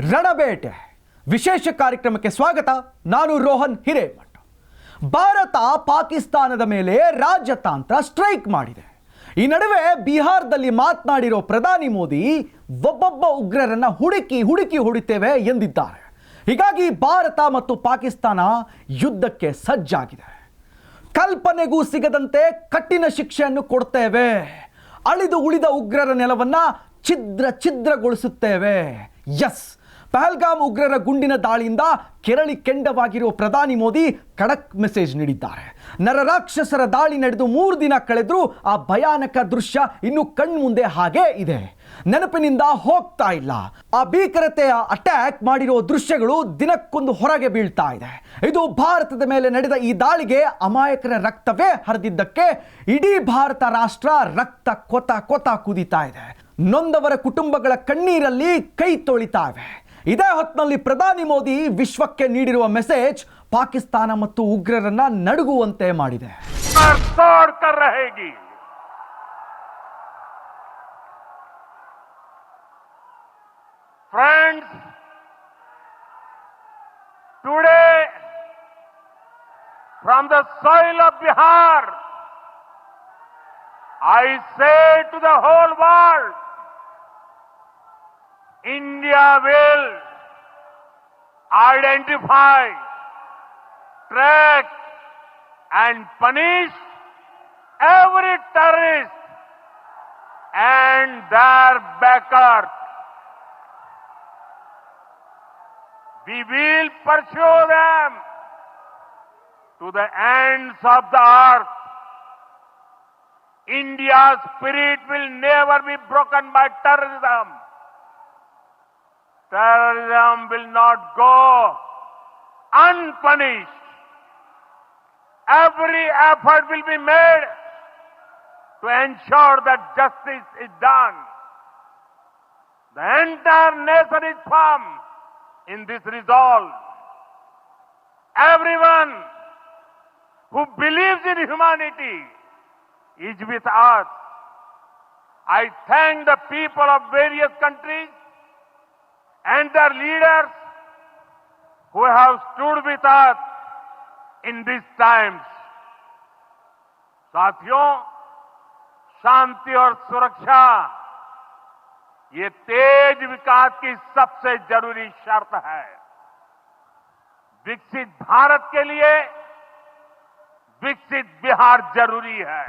ರಣಬೇಟೆ. ವಿಶೇಷ ಕಾರ್ಯಕ್ರಮಕ್ಕೆ ಸ್ವಾಗತ. ನಾನು ರೋಹನ್ ಹಿರೇಮಠ. ಭಾರತ ಪಾಕಿಸ್ತಾನದ ಮೇಲೆ ರಾಜತಾಂತ್ರ ಸ್ಟ್ರೈಕ್ ಮಾಡಿದೆ. ಈ ನಡುವೆ ಬಿಹಾರದಲ್ಲಿ ಮಾತನಾಡಿರೋ ಪ್ರಧಾನಿ ಮೋದಿ ಒಬ್ಬೊಬ್ಬ ಉಗ್ರರನ್ನ ಹುಡುಕಿ ಹುಡುಕಿ ಹೊಡಿತೇವೆ ಎಂದಿದ್ದಾರೆ. ಹೀಗಾಗಿ ಭಾರತ ಮತ್ತು ಪಾಕಿಸ್ತಾನ ಯುದ್ಧಕ್ಕೆ ಸಜ್ಜಾಗಿದೆ. ಕಲ್ಪನೆಗೂ ಸಿಗದಂತೆ ಕಠಿಣ ಶಿಕ್ಷೆಯನ್ನು ಕೊಡ್ತೇವೆ. ಅಳಿದು ಉಳಿದ ಉಗ್ರರ ನೆಲವನ್ನ ಛಿದ್ರ ಛಿದ್ರಗೊಳಿಸುತ್ತೇವೆ. ಎಸ್ ಪಹಲ್ಗಾಮ್ ಉಗ್ರರ ಗುಂಡಿನ ದಾಳಿಯಿಂದ ಕೆರಳಿ ಕೆಂಡವಾಗಿರುವ ಪ್ರಧಾನಿ ಮೋದಿ ಖಡಕ್ ಮೆಸೇಜ್ ನೀಡಿದ್ದಾರೆ. ನರರಾಕ್ಷಸರ ದಾಳಿ ನಡೆದು ಮೂರು ದಿನ ಕಳೆದರೂ ಆ ಭಯಾನಕ ದೃಶ್ಯ ಇನ್ನು ಕಣ್ಮುಂದೆ ಹಾಗೆ ಇದೆ. ನೆನಪಿನಿಂದ ಹೋಗ್ತಾ ಇಲ್ಲ. ಆ ಭೀಕರತೆಯ ಅಟ್ಯಾಕ್ ಮಾಡಿರೋ ದೃಶ್ಯಗಳು ದಿನಕ್ಕೊಂದು ಹೊರಗೆ ಬೀಳ್ತಾ ಇದೆ. ಇದು ಭಾರತದ ಮೇಲೆ ನಡೆದ ಈ ದಾಳಿಗೆ ಅಮಾಯಕರ ರಕ್ತವೇ ಹರಿದಿದ್ದಕ್ಕೆ ಇಡೀ ಭಾರತ ರಾಷ್ಟ್ರ ರಕ್ತ ಕೊತ ಕೊತ ಕುದೀತಾ ಇದೆ. ನೊಂದವರ ಕುಟುಂಬಗಳ ಕಣ್ಣೀರಲ್ಲಿ ಕೈ ತೊಳಿತಾವೆ ಇದೇ ಹೊತ್ತಿನಲ್ಲಿ ಪ್ರಧಾನಿ ಮೋದಿ ವಿಶ್ವಕ್ಕೆ ನೀಡಿರುವ ಮೆಸೇಜ್ ಪಾಕಿಸ್ತಾನ ಮತ್ತು ಉಗ್ರರನ್ನ ನಡುಗುವಂತೆ ಮಾಡಿದೆ friends today from the soil of Bihar. I say to the whole world, India will identify, track, and punish every terrorist and their backers. We will pursue them to the ends of the earth. India's spirit will never be broken by terrorism. Terrorism will not go unpunished. Every effort will be made to ensure that justice is done. The entire nation is firm in this resolve. Everyone who believes in humanity is with us. I thank the people of various countries and their leaders who have stood with us in these times. साथियों शांति और सुरक्षा ये तेज विकास की सबसे जरूरी शर्त है विकसित भारत के लिए विकसित बिहार जरूरी है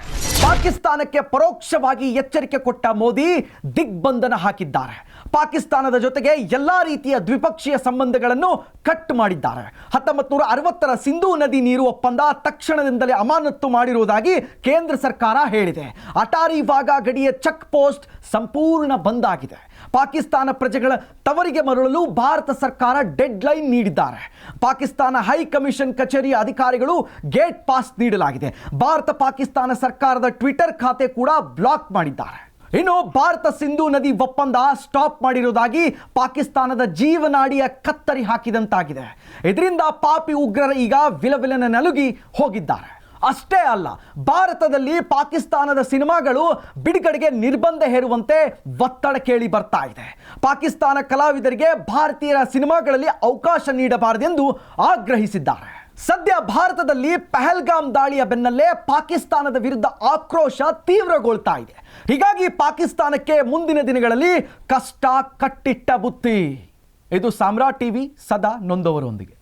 ಪಾಕಿಸ್ತಾನಕ್ಕೆ ಪರೋಕ್ಷವಾಗಿ ಎಚ್ಚರಿಕೆ ಕೊಟ್ಟ ಮೋದಿ ದಿಗ್ಬಂಧನ ಹಾಕಿದ್ದಾರೆ ಪಾಕಿಸ್ತಾನದ ಜೊತೆಗೆ ಎಲ್ಲ ರೀತಿಯ ದ್ವಿಪಕ್ಷೀಯ ಸಂಬಂಧಗಳನ್ನು ಕಟ್ ಮಾಡಿದ್ದಾರೆ. ಹತ್ತೊಂಬತ್ತು ನೂರ ಅರವತ್ತರ ಸಿಂಧೂ ನದಿ ನೀರು ಒಪ್ಪಂದ ತಕ್ಷಣದಿಂದಲೇ ಅಮಾನತ್ತು ಮಾಡಿರುವುದಾಗಿ ಕೇಂದ್ರ ಸರ್ಕಾರ ಹೇಳಿದೆ. ಅಟಾರಿ ಭಾಗ ಗಡಿಯ ಚೆಕ್ ಪೋಸ್ಟ್ ಸಂಪೂರ್ಣ ಬಂದ್ ಆಗಿದೆ. ಪಾಕಿಸ್ತಾನ ಪ್ರಜೆಗಳ ತವರಿಗೆ ಮರಳಲು ಭಾರತ ಸರ್ಕಾರ ಡೆಡ್ ಲೈನ್ ನೀಡಿದ್ದಾರೆ. ಪಾಕಿಸ್ತಾನ ಹೈ ಕಮಿಷನ್ ಕಚೇರಿಯ ಅಧಿಕಾರಿಗಳು ಗೇಟ್ ಪಾಸ್ ನೀಡಲಾಗಿದೆ. ಭಾರತ ಪಾಕಿಸ್ತಾನ ಸರ್ಕಾರದ ಟ್ವಿಟರ್ ಖಾತೆ ಕೂಡ ಬ್ಲಾಕ್ ಮಾಡಿದ್ದಾರೆ. ಇನ್ನು ಭಾರತ ಸಿಂಧೂ ನದಿ ಒಪ್ಪಂದ ಸ್ಟಾಪ್ ಮಾಡಿರುವುದಾಗಿ ಪಾಕಿಸ್ತಾನದ ಜೀವನಾಡಿಯ ಕತ್ತರಿ ಹಾಕಿದಂತಾಗಿದೆ. ಇದರಿಂದ ಪಾಪಿ ಉಗ್ರರ ಈಗ ವಿಲವಿಲನ ನಲುಗಿ ಹೋಗಿದ್ದಾರೆ. ಅಷ್ಟೇ ಅಲ್ಲ, ಭಾರತದಲ್ಲಿ ಪಾಕಿಸ್ತಾನದ ಸಿನಿಮಾಗಳು ಬಿಡುಗಡೆಗೆ ನಿರ್ಬಂಧ ಹೇರುವಂತೆ ಒತ್ತಡ ಕೇಳಿ ಬರ್ತಾ ಇದೆ. ಪಾಕಿಸ್ತಾನ ಕಲಾವಿದರಿಗೆ ಭಾರತೀಯರ ಸಿನಿಮಾಗಳಲ್ಲಿ ಅವಕಾಶ ನೀಡಬಾರದೆಂದು ಆಗ್ರಹಿಸಿದ್ದಾರೆ. ಸದ್ಯ ಭಾರತದಲ್ಲಿ ಪಹಲ್ಗಾಮ್ ದಾಳಿಯ ಬೆನ್ನಲ್ಲೇ ಪಾಕಿಸ್ತಾನದ ವಿರುದ್ಧ ಆಕ್ರೋಶ ತೀವ್ರಗೊಳ್ತಾ ಇದೆ. ಹೀಗಾಗಿ ಪಾಕಿಸ್ತಾನಕ್ಕೆ ಮುಂದಿನ ದಿನಗಳಲ್ಲಿ ಕಷ್ಟ ಕಟ್ಟಿಟ್ಟ ಬುತ್ತಿ. ಇದು ಸಾಮ್ರಾಟ್ ಟಿವಿ, ಸದಾ ನೊಂದವರೊಂದಿಗೆ.